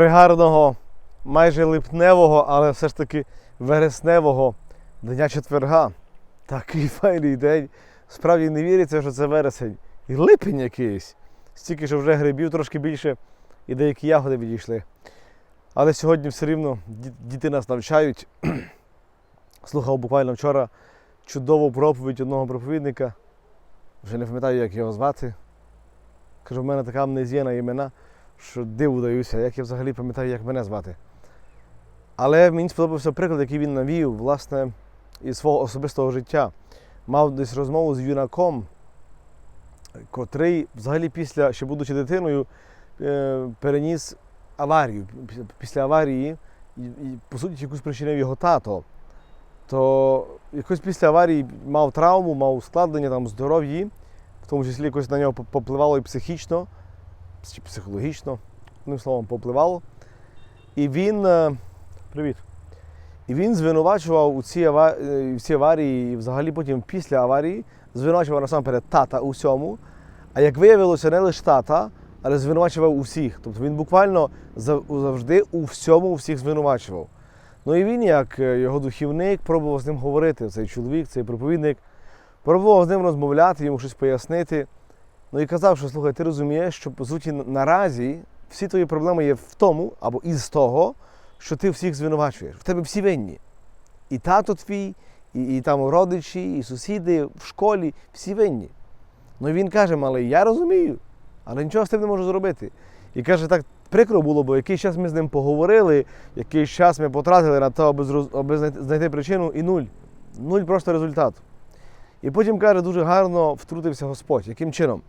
пригарного, майже липневого, але все ж таки вересневого дня четверга. Такий файний день. Справді не віриться, що це вересень. І липень якийсь. Стільки, що вже грибів трошки більше, і деякі ягоди відійшли. Але сьогодні все рівно діти нас навчають. Слухав буквально вчора чудову проповідь одного проповідника. Вже не пам'ятаю, як його звати. Кажу, в мене така амнезія на імена, що диву даюся, як я взагалі пам'ятаю, як мене звати. Але мені сподобався приклад, який він навів, власне, із свого особистого життя. Мав десь розмову з юнаком, котрий взагалі після, ще будучи дитиною, е, переніс аварію. Після- аварії, і, по суті, якусь спричинив його тато. То якось після аварії мав травму, мав ускладнення там здоров'ї, в тому числі якось на нього попливало і психічно, чи психологічно, одним словом, попливало. І він. е, Привіт. І він звинувачував у цій, ава... е, в цій аварії, і взагалі потім після аварії, звинувачував насамперед тата у всьому. А як виявилося, не лише тата, але звинувачував усіх. Тобто він буквально завжди у всьому всіх звинувачував. Ну і він, як е, його духівник, пробував з ним говорити, цей чоловік, цей проповідник, пробував з ним розмовляти, йому щось пояснити. Ну і казав, що слухай, ти розумієш, що по суті наразі всі твої проблеми є в тому або із того, що ти всіх звинувачуєш. В тебе всі винні. І тато твій, і, і там родичі, і сусіди в школі, всі винні. Ну і він каже, малий, я розумію, але нічого з тим не можу зробити. І каже, так прикро було, бо якийсь час ми з ним поговорили, якийсь час ми потратили на те, аби, зроз- аби знайти- причину, і нуль. Нуль просто результат. І потім каже, дуже гарно втрутився Господь. Яким чином?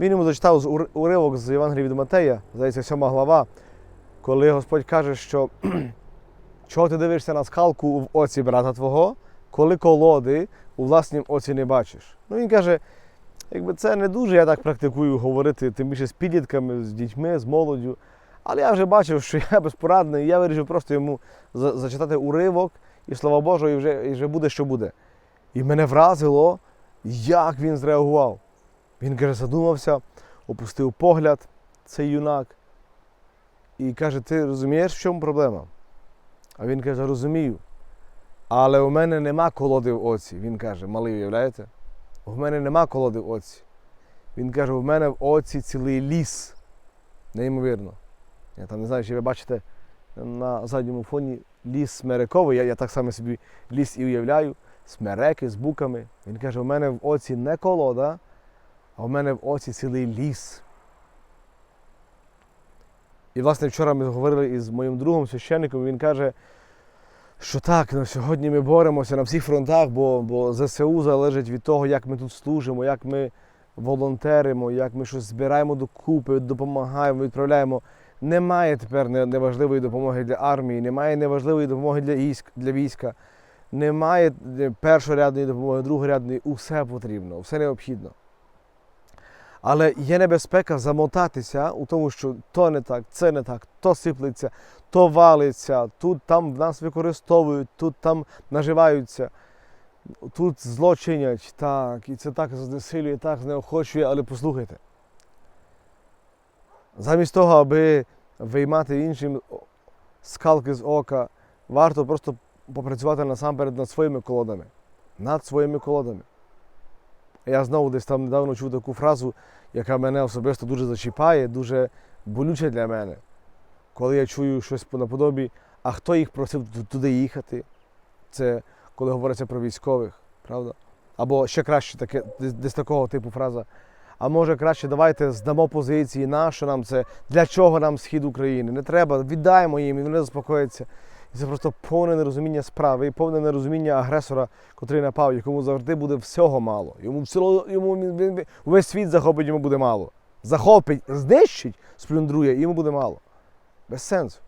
Він йому зачитав уривок з Євангелія від Матея, здається, сьома глава, коли Господь каже, що чого ти дивишся на скалку в оці брата твого, коли колоди у власнім оці не бачиш. Ну він каже, якби це не дуже я так практикую говорити, тим більше з підлітками, з дітьми, з молоддю. Але я вже бачив, що я безпорадний, і я вирішив просто йому за- зачитати уривок, і слава Божу, і вже, і вже буде, що буде. І мене вразило, як він зреагував. Він каже, задумався, опустив погляд, цей юнак, і каже: Ти розумієш, в чому проблема? А він каже, розумію. Але у мене нема колоди в оці. Він каже, малий, уявляєте? У мене нема колоди в оці. Він каже, у мене в оці цілий ліс. Неймовірно. Я там не знаю, чи ви бачите на задньому фоні ліс смерековий. Я, я так само собі ліс і уявляю. Смереки з буками. Він каже, у мене в оці не колода, а у мене в оці цілий ліс. І, власне, вчора ми говорили із моїм другом священником, він каже, що так, ну, сьогодні ми боремося на всіх фронтах, бо, бо ЗСУ залежить від того, як ми тут служимо, як ми волонтеримо, як ми щось збираємо докупи, допомагаємо, відправляємо. Немає тепер неважливої допомоги для армії, немає неважливої допомоги для військ, для війська, немає е, першорядної допомоги, другорядної, усе потрібно, все необхідно. Але є небезпека замотатися у тому, що то не так, це не так, то сиплеться, то валиться, тут там в нас використовують, тут там наживаються, тут злочинять, так, і це так знесилює, так знеохочує, але послухайте. Замість того, аби виймати іншим скалки з ока, варто просто попрацювати насамперед над своїми колодами. Над своїми колодами. Я знову десь там недавно чув таку фразу, яка мене особисто дуже зачіпає, дуже болюча для мене. Коли я чую щось по наподобі, а хто їх просив туди їхати? Це коли говориться про військових, правда? Або ще краще таке, десь такого типу фраза. А може краще давайте здамо позиції, на що нам це, для чого нам схід України? Не треба, віддаємо їм і вони заспокояться. Це просто повне нерозуміння справи і повне нерозуміння агресора, котрий напав, якому завжди буде всього мало. Йому всього, йому він- він- весь світ захопить, йому буде мало. Захопить, знищить, сплюндрує, йому буде мало. Без сенсу.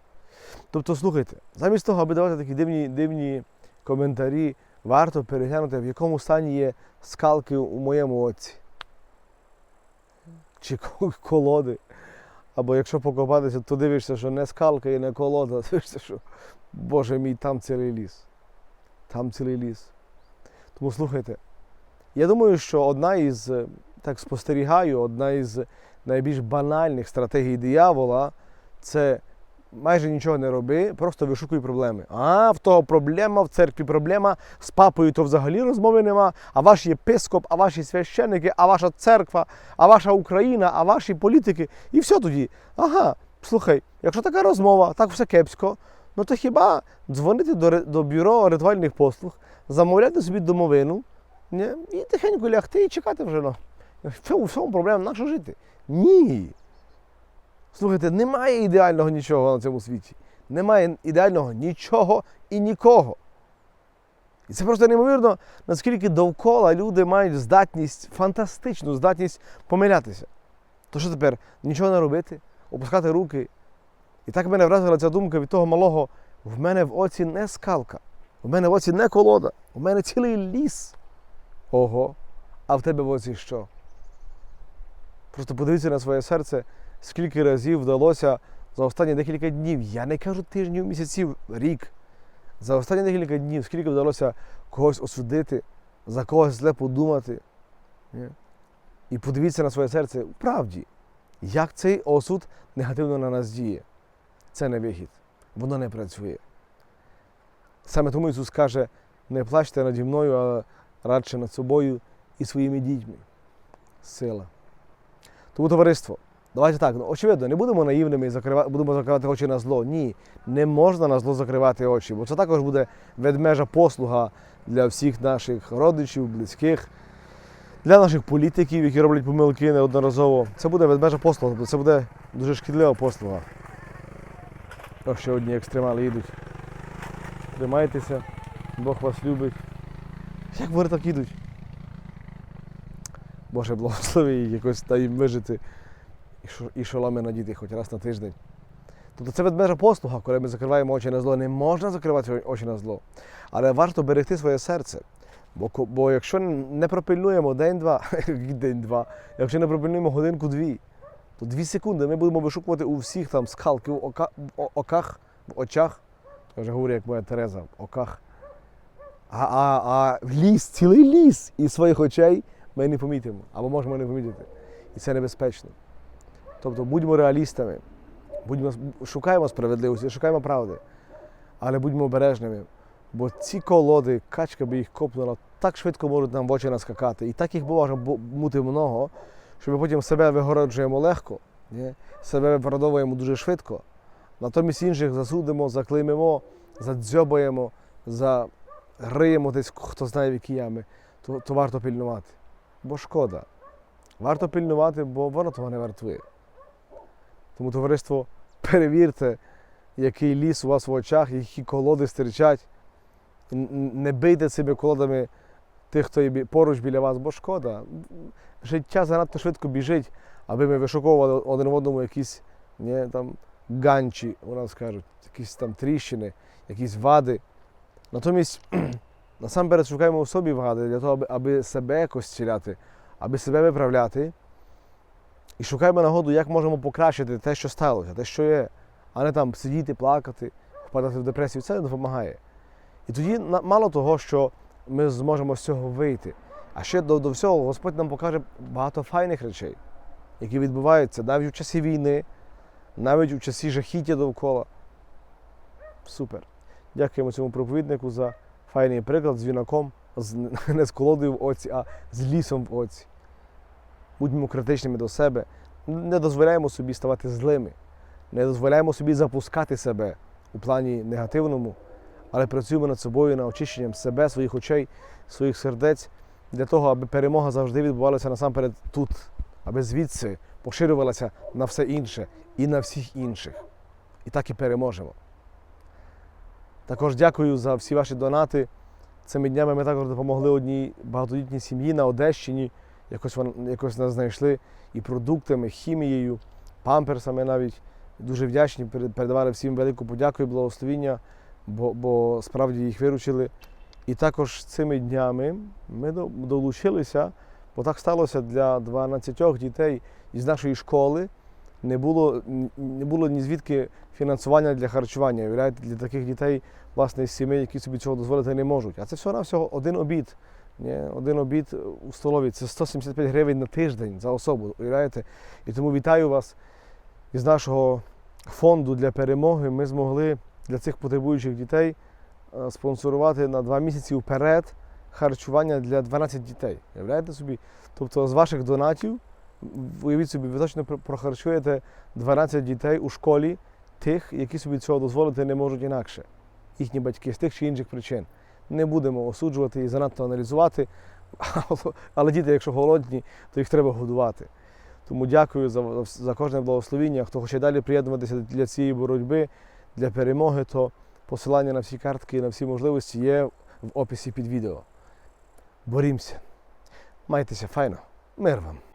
Тобто, слухайте, замість того, аби давати такі дивні, дивні коментарі, варто переглянути, в якому стані є скалки у моєму оці. Чи колоди. Або якщо покопатися, то дивишся, що не скалка і не колода, дивишся, що Боже мій, там цілий ліс. Там цілий ліс. Тому слухайте, я думаю, що одна із, е, так спостерігаю, одна із найбільш банальних стратегій диявола це майже нічого не роби, просто вишукуй проблеми. А, в того проблема, в церкві проблема, з папою то взагалі розмови нема, а ваш єпископ, а ваші священники, а ваша церква, а ваша Україна, а ваші політики. І все тоді. Ага, слухай, якщо така розмова, так все кепсько, ну то хіба дзвонити до, до бюро ритуальних послуг, замовляти собі домовину, ні? і тихенько лягти і чекати вже. Ну. В цьому, в цьому проблема, на що жити? Ні. Слухайте, немає ідеального нічого на цьому світі. Немає ідеального нічого і нікого. І це просто неймовірно, наскільки довкола люди мають здатність, фантастичну здатність помилятися. То що тепер? Нічого не робити, опускати руки. І так мене вразила ця думка від того малого: в мене в оці не скалка, в мене в оці не колода, в мене цілий ліс. Ого, а в тебе в оці що? Просто подивіться на своє серце, скільки разів вдалося за останні декілька днів, я не кажу тижнів, місяців, рік. За останні декілька днів, скільки вдалося когось осудити, за когось зле подумати. І подивіться на своє серце, правді, як цей осуд негативно на нас діє. Це не вихід, воно не працює. Саме тому Ісус каже, не плачте наді мною, а радше над собою і своїми дітьми. Сила. Тому товариство, давайте так, ну, очевидно, не будемо наївними і закрива... будемо закривати очі на зло. Ні, не можна на зло закривати очі, бо це також буде ведмежа послуга для всіх наших родичів, близьких, для наших політиків, які роблять помилки неодноразово. Це буде ведмежа послуга, тобто це буде дуже шкідлива послуга. Ще одні екстремали їдуть. Тримайтеся, Бог вас любить. Як вони так їдуть? Боже, благослови якось дай їм вижити і, шо, і шоломи надіти хоч раз на тиждень. Тобто це ведмежа послуга, коли ми закриваємо очі на зло. Не можна закривати очі на зло. Але варто берегти своє серце. Бо, бо якщо не пропильнуємо день-два, день-два, якщо не пропильнуємо годинку-дві, то дві секунди ми будемо вишукувати у всіх там скалки в, ока, оках, в очах. Я вже говорю, як моя Тереза, в оках. А, а, а ліс, цілий ліс із своїх очей ми не помітимо, або можемо не помітити. І це небезпечно. Тобто будьмо реалістами, будьмо, шукаємо справедливості, шукаємо правди, але будьмо обережними. Бо ці колоди, качка би їх копнула, так швидко можуть нам в очі наскакати. І так їх може бути много, що ми потім себе вигороджуємо легко, себе виправдовуємо дуже швидко. Натомість інших засудимо, заклеймимо, задзьобаємо, загриємо десь, хто знає в які ями, то, то варто пильнувати. Бо шкода. Варто пильнувати, бо воно того не вартує. Тому, товариство, перевірте, який ліс у вас в очах, які колоди стирчать. Не бийте цими колодами тих, хто є поруч біля вас, бо шкода. Життя занадто швидко біжить, аби ми вишуковували один в одному якісь ні, там, ганчі, у нас кажуть, якісь там тріщини, якісь вади. Натомість, насамперед шукаємо у собі вади для того, аби, аби себе якось зціляти, аби себе виправляти. І шукаємо нагоду, як можемо покращити те, що сталося, те, що є, а не там сидіти, плакати, впадати в депресію. Це не допомагає. І тоді мало того, що ми зможемо з цього вийти. А ще до, до всього Господь нам покаже багато файних речей, які відбуваються навіть у часі війни, навіть у часі жахіття довкола. Супер. Дякуємо цьому проповіднику за файний приклад з вінаком, з, не з колодою в оці, а з лісом в оці. Будьмо критичними до себе, не дозволяємо собі ставати злими, не дозволяємо собі запускати себе у плані негативному, але працюємо над собою, над очищенням себе, своїх очей, своїх сердець для того, аби перемога завжди відбувалася насамперед тут, аби звідси поширювалася на все інше і на всіх інших. І так і переможемо. Також дякую за всі ваші донати. Цими днями ми також допомогли одній багатодітній сім'ї на Одещині. Якось, вон- якось нас знайшли і продуктами, хімією, памперсами навіть. Дуже вдячні, передавали всім велику подяку і благословіння, бо, бо справді їх виручили. І також цими днями ми долучилися, бо так сталося для 12 дітей із нашої школи. Не було, не було ні звідки фінансування для харчування. Уявляєте, для таких дітей, власне, з сімей, які собі цього дозволити не можуть. А це всього навсього один обід. Ні, один обід у столові це 175 гривень на тиждень за особу. Уявляєте? І тому вітаю вас із нашого фонду для перемоги ми змогли для цих потребуючих дітей е, спонсорувати на два місяці вперед харчування для 12 дітей. Уявляєте собі? Тобто з ваших донатів, уявіть собі, ви точно прохарчуєте 12 дітей у школі, тих, які собі цього дозволити не можуть інакше. Їхні батьки з тих чи інших причин. Не будемо осуджувати і занадто аналізувати, але діти, якщо голодні, то їх треба годувати. Тому дякую за, за кожне благословіння. Хто хоче далі приєднуватися для цієї боротьби, для перемоги, то посилання на всі картки і на всі можливості є в описі під відео. Борімося. Майтеся файно. Мир вам.